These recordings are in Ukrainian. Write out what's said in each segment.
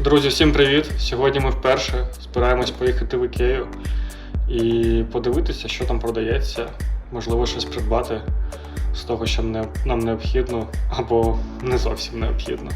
Друзі, всім привіт! Сьогодні ми вперше збираємось поїхати в Ікею і подивитися, що там продається, можливо, щось придбати з того, що не- нам необхідно або не зовсім необхідно.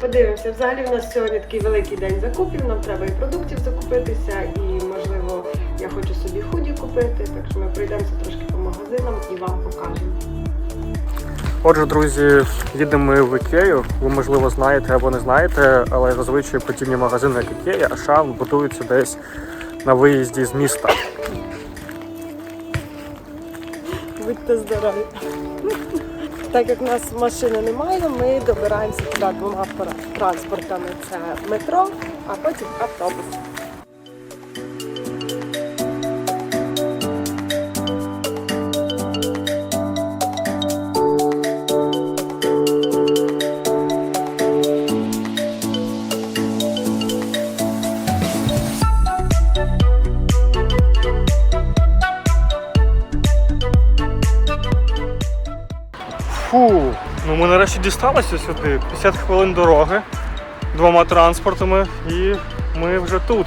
Подивимося, взагалі в нас сьогодні такий великий день закупів. Нам треба і продуктів закупитися, і можливо я хочу собі худі купити. Так що ми пройдемося трошки по магазинам і вам покажемо. Отже, друзі, їдемо ми в Ікею. Ви, можливо, знаєте або не знаєте, але зазвичай подібні магазини, як Ікея, Ашан, будуються десь на виїзді з міста. Будьте здорові. Так як в нас машини немає, ми добираємося туди двома транспортами. Це метро, а потім автобус. Дісталися сюди. 50 хвилин дороги двома транспортами і ми вже тут.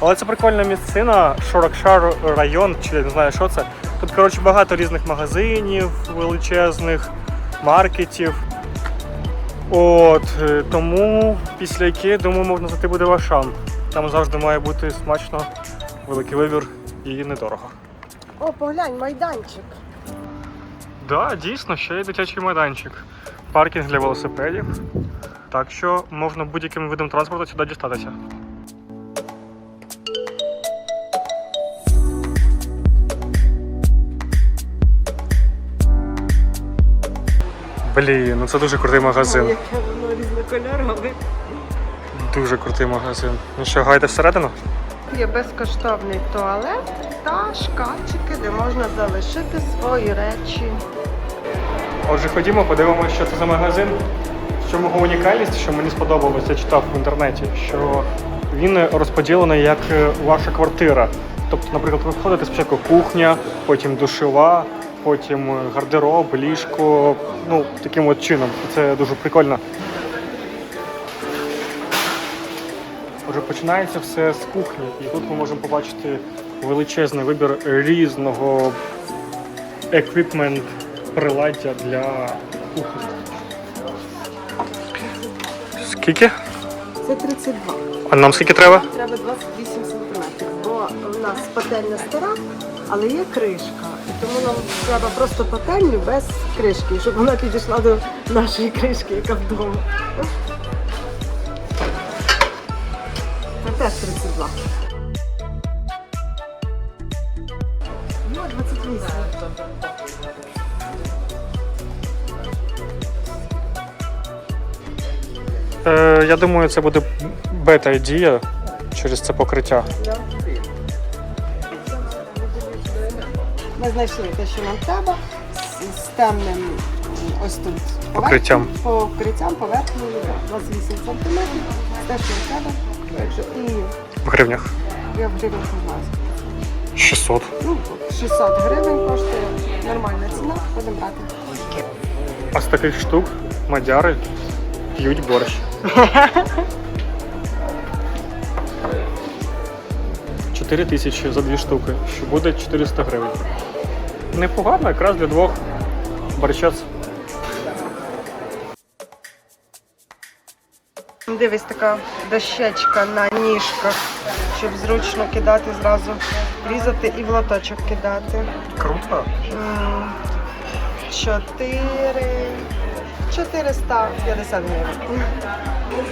Але це прикольна місцина, Шоракшар район, чи я не знаю, що це. Тут, коротше, багато різних магазинів, величезних, маркетів. От, е, тому після Ікеї, думаю, можна зайти буде в Ашан. Там завжди має бути смачно, великий вибір і недорого. О, поглянь, майданчик. Да, дійсно, ще є дитячий майданчик. Паркінг для велосипедів. Так що можна будь-яким видом транспорту сюди дістатися. Блін, ну це дуже крутий магазин. Яке воно різнокольорове. Дуже крутий магазин. Ну що, гайде всередину? Є безкоштовний туалет та шкафчики, де можна залишити свої речі. Отже, ходімо, подивимося, що це за магазин. В чому його унікальність, що мені сподобалося, я читав в інтернеті, що він розподілений як е, ваша квартира. Тобто, наприклад, ви входите спочатку кухня, потім душова, потім е, гардероб, ліжко. Ну, таким от чином. Це дуже прикольно. Отже, починається все з кухні, і тут ми можемо побачити величезний вибір різного еквіпмент приладдя для кухні. Скільки? Це 32. А нам скільки треба? Треба 28 сантиметрів, бо у нас пательня стара, але є кришка. І тому нам треба просто пательню без кришки, щоб вона підійшла до нашої кришки, яка вдома. Це теж 32. Ну, 28. Е, я думаю, це буде бета-ідея через це покриття. Ми знайшли те, що нам треба, з, темним ось тут Покриттям. Покриттям, поверхнею, 28 см, те, що нам треба. І В гривнях. я в гривень не знаю. 600. Ну, 600 гривень коштує нормальна ціна, будемо брати. А з таких штук мадяри п'ють борщ. Чотири тисячі за дві штуки, що буде 400 гривень. Непогано, якраз для двох борщець. Дивись, така дощечка на ніжках, щоб зручно кидати зразу, різати і в лоточок кидати. Круто. Чотири. 450 гривень.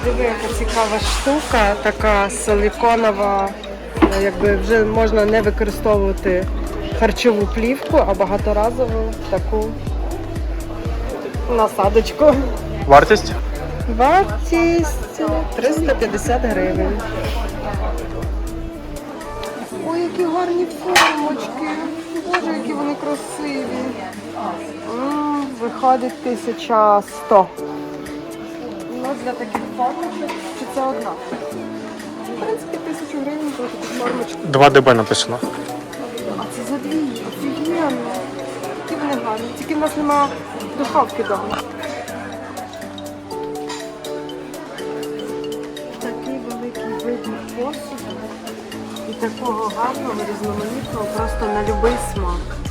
Диви, яка цікава штука, така силиконова, е, якби вже можна не використовувати харчову плівку, а багаторазову таку насадочку. Вартість? Вартість 350 гривень. Ой, які гарні формочки. Боже, які вони красиві. Виходить 1100. Ну, для таких формочок. Чи це одна? В принципі, тисячу гривень за таку формочку. 2 ДБ написано. А це за дві. Офігенно. Які вони гарні. Тільки в нас немає духовки вдома. посуду. І такого гарного, різноманітного, просто на будь-який смак.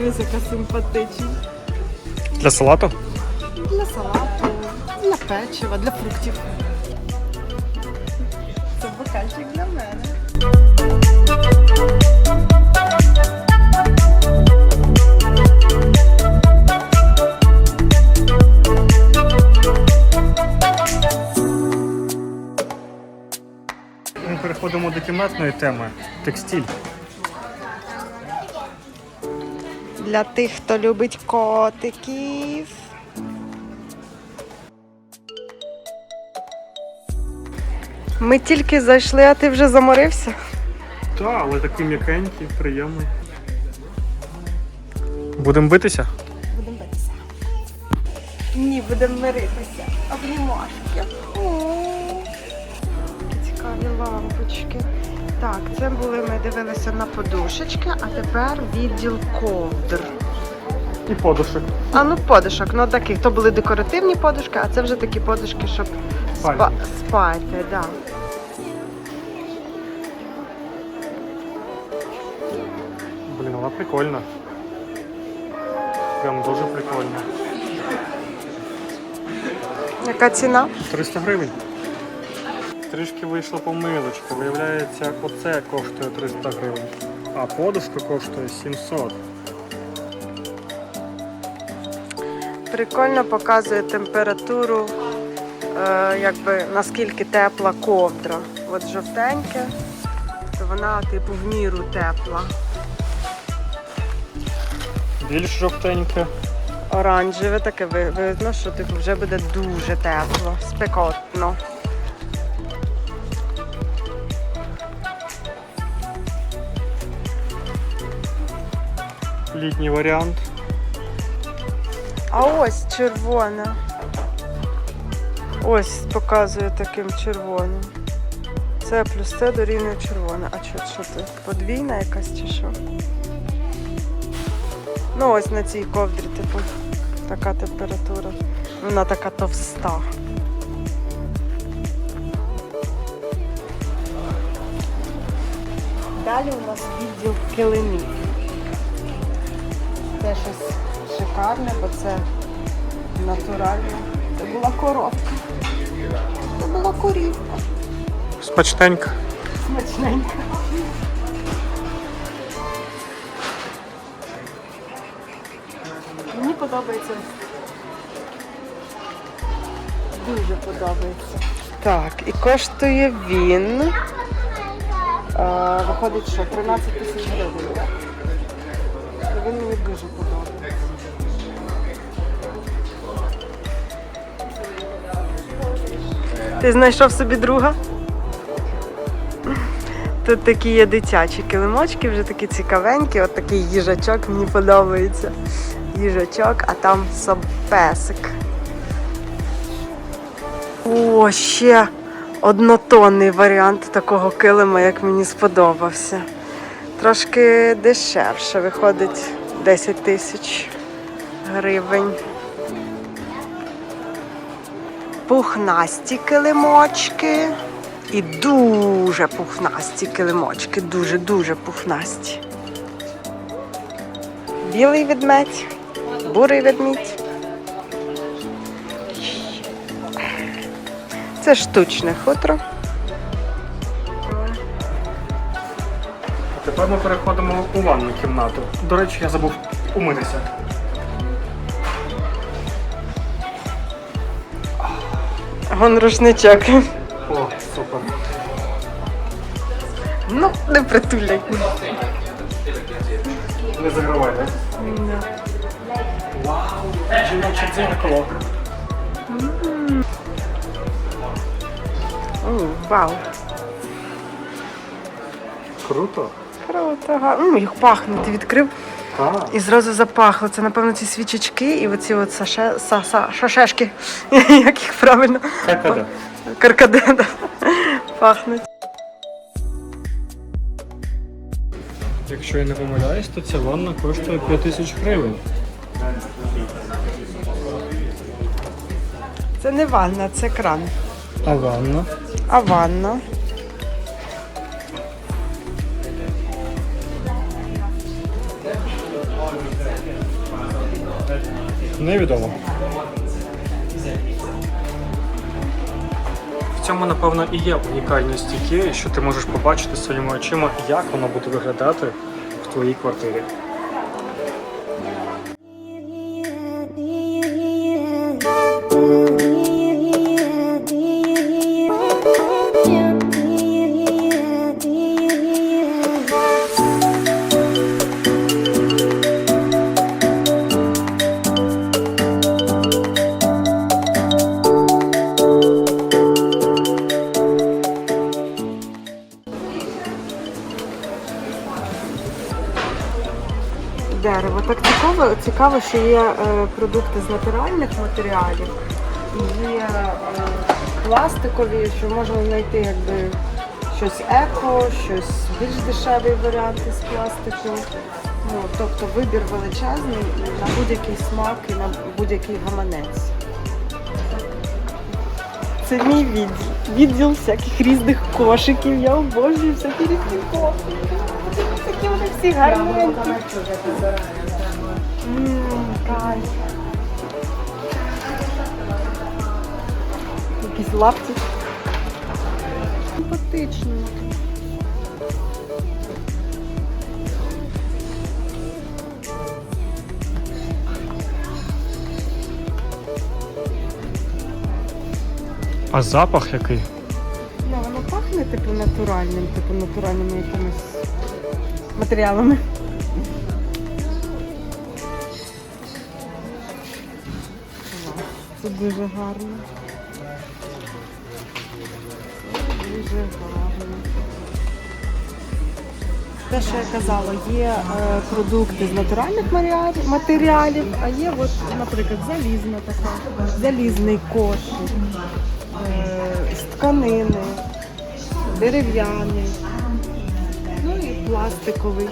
Дивись, яка симпатична. Для салату? Для салату, для печива, для фруктів. Це бокальчик для мене. Ми переходимо до кімнатної теми. Текстиль. Для тих, хто любить котиків. Ми тільки зайшли, а ти вже заморився. Так, але такий м'якенький, приємний. Будемо битися? Будемо битися. Ні, будемо миритися. Обнімашки. Цікаві лампочки. Так, це були ми дивилися на подушечки, а тепер відділ ковдр. І подушок. А ну подушок, ну таких. То були декоративні подушки, а це вже такі подушки, щоб спа- спати, да. Блін, вона прикольна. Прям дуже прикольна. Яка ціна? 300 гривень. Трішки вийшла помилочка. Виявляється, оце коштує 300 гривень, а подушка коштує 700. Прикольно показує температуру, е, якби наскільки тепла ковдра. От жовтеньке, то вона типу в міру тепла. Більш жовтеньке. Оранжеве таке видно, що типу вже буде дуже тепло, спекотно. Літній варіант. А ось червоне. Ось показує таким червоним. Це плюс це дорівнює червоне. А що, що це? Подвійна якась чи що? Ну ось на цій ковдрі, типу, така температура. Вона така товста. Далі у нас відділ килимів. Це щось шикарне, бо це натуральне. Це була коробка. Це була корівка. Смачненько. Смачненька. Мені подобається. Дуже подобається. Так, і коштує він. А, виходить, що 13 тисяч гривень. Він мені. Ти знайшов собі друга? Тут такі є дитячі килимочки, вже такі цікавенькі, от такий їжачок мені подобається. Їжачок, а там собпесик. О, ще однотонний варіант такого килима, як мені сподобався. Трошки дешевше, виходить 10 тисяч гривень. Пухнасті килимочки. І дуже пухнасті килимочки, дуже-дуже пухнасті. Білий ведмедь, бурий ведмідь. Це штучне хутро. Тепер ми переходимо у ванну кімнату. До речі, я забув умитися. Вон рушничок. О, супер. Ну, не притуляй. Не загравай, так? Вау! Жіноче дзеркало. О, вау. Круто. Круто, гарно. М, Як пахне, ти відкрив і зразу запахло. Це, напевно, ці свічечки і оці от саше, са, са, шашешки. Як їх правильно? Каркаде, да. Пахнуть. Якщо я не помиляюсь, то ця ванна коштує 5 тисяч гривень. Це не ванна, це кран. А ванна? А ванна. Невідомо. В цьому, напевно, і є унікальність Ікеї, що ти можеш побачити своїми очима, як воно буде виглядати в твоїй квартирі. Що є е, продукти з натуральних матеріалів, є е, пластикові, що можна знайти якби щось еко, щось більш дешевий варіант із пластику. Ну, тобто вибір величезний на будь-який смак і на будь-який гаманець. Це мій відділ. Відділ всяких різних кошиків. Я обожнюю всякі різні кошики. Такі вони всі гарненькі. Кайф. Якісь лапті. Симпатично. А запах який? Ну, воно пахне типу натуральним, типу натуральними якимись матеріалами. Дуже гарно. Дуже гарно. Те, що я казала, є е, продукти з натуральних матеріалів, а є, от, наприклад, залізна така, залізний кошик, е, з тканини, дерев'яний, ну і пластиковий.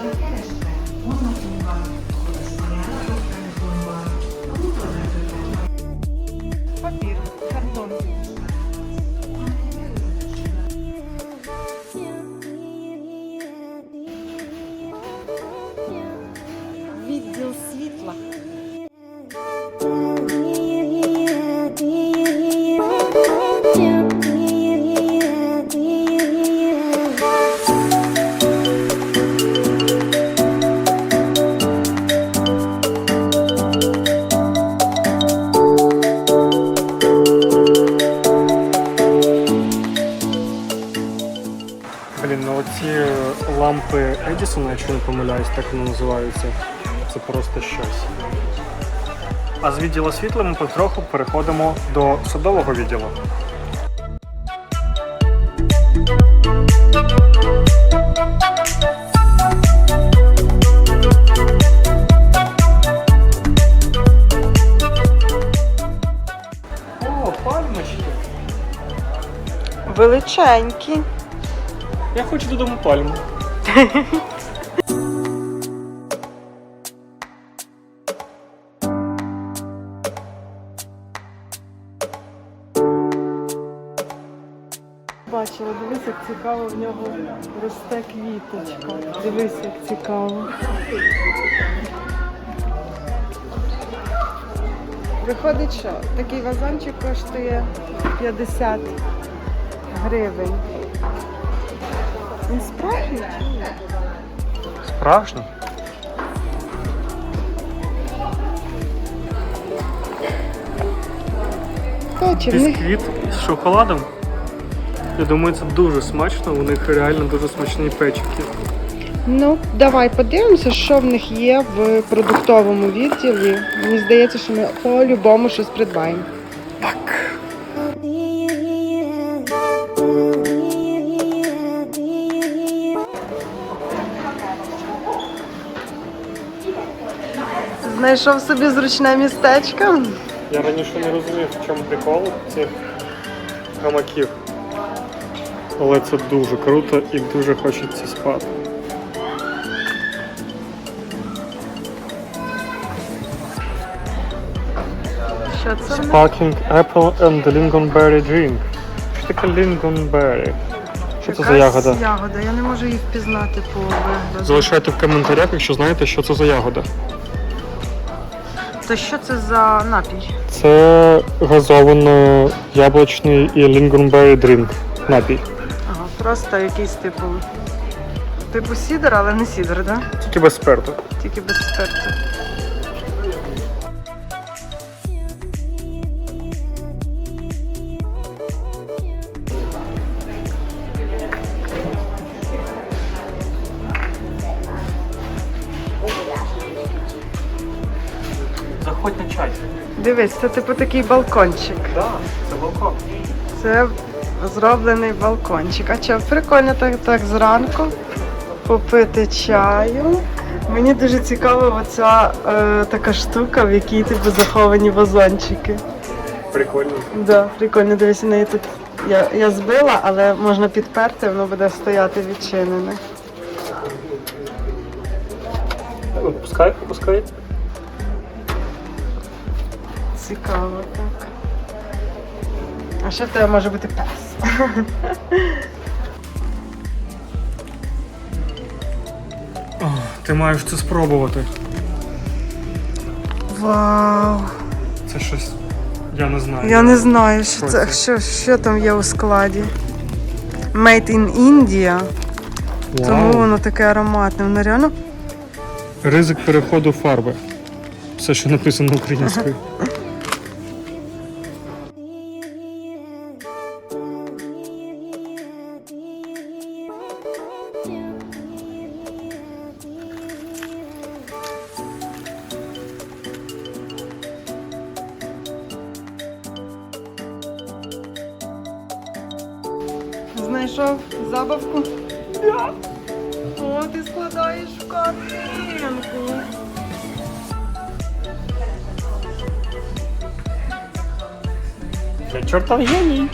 compartir cartón. Едісона, якщо не помиляюсь, так вони називаються. Це просто щось. А з відділу світла ми потроху переходимо до садового відділу. О, пальмочки! Величенькі. Я хочу додому пальму. цікаво в нього росте квіточка. Дивись, як цікаво. Виходить, що такий вазончик коштує 50 гривень. Він справжній? чи ні? Справжній? Хоче, в них Бісквіт з шоколадом. Я думаю, це дуже смачно. У них реально дуже смачні печики. Ну, давай подивимося, що в них є в продуктовому відділі. Мені здається, що ми по-любому щось придбаємо. Так. Знайшов собі зручне містечко. Я раніше не розумів, в чому прикол цих гамаків. Але це дуже круто і дуже хочеться спати. Що це? них? Apple and Lingonberry Drink. Що таке Lingonberry? Що це за ягода? Ягода, я не можу її впізнати по вигляду. Залишайте в коментарях, якщо знаєте, що це за ягода. То що це за напій? Це газовано яблучний і Lingonberry Drink. Напій. Просто якийсь типу. Типу сідер, але не сідер, да? Тільки без спирту. Тільки без спирту. Заходь на чай. Дивись, це типу такий балкончик. Так, це балкон. Це зроблений балкончик. А що, прикольно так, так зранку попити чаю. Мені дуже цікава оця е, така штука, в якій типу заховані вазончики. Прикольно. Да, прикольно, дивись, неї тут. Я, я збила, але можна підперти, воно буде стояти відчинене. Пускай, пускай. Цікаво, так. А ще в тебе може бути пес. Ти маєш це спробувати. Вау! Це щось. Я не знаю. Я не знаю, що це, що, що там є у складі. Made in India, тому воно таке ароматне. Воно реально Ризик переходу фарби. Все, що написано українською. чортов геній.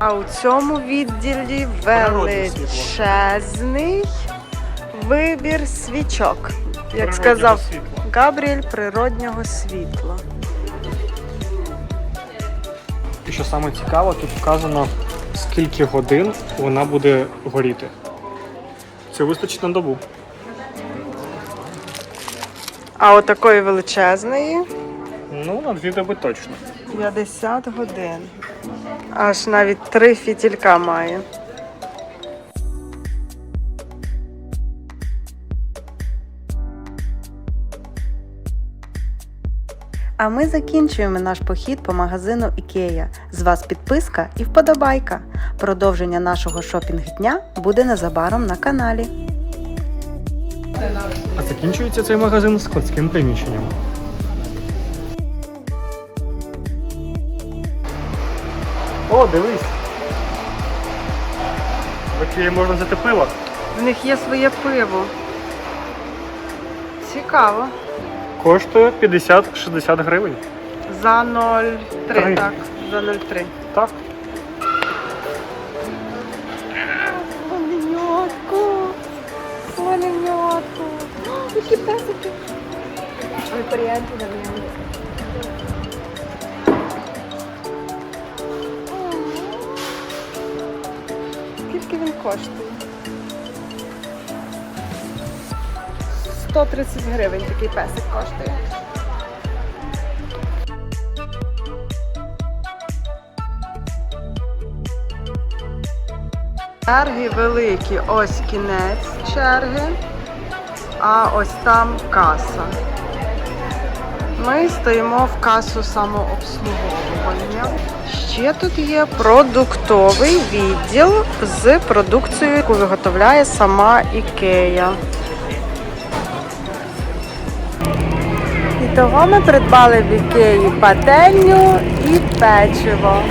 А у цьому відділі величезний вибір свічок. Як сказав. Габріель, природнього світла. І що саме цікаво, тут вказано, скільки годин вона буде горіти. Це вистачить на добу. А от величезної Ну, на дві доби точно. 50 годин. Аж навіть три фітілька має. А ми закінчуємо наш похід по магазину Ікея. З вас підписка і вподобайка. Продовження нашого шопінг дня буде незабаром на каналі. А закінчується цей магазин складським приміщенням. О, дивись. Ікеї можна взяти пиво. В них є своє пиво. Цікаво. Коштує 50-60 гривень. За 0,3, Три. так. За 0,3. Так. Коріанти давно. Скільки він коштує? 130 гривень такий песик коштує. Черги великі, ось кінець черги, а ось там каса. Ми стоїмо в касу самообслуговування. Ще тут є продуктовий відділ з продукцією, яку виготовляє сама Ікея. І того ми придбали в Ікеї пательню і печиво.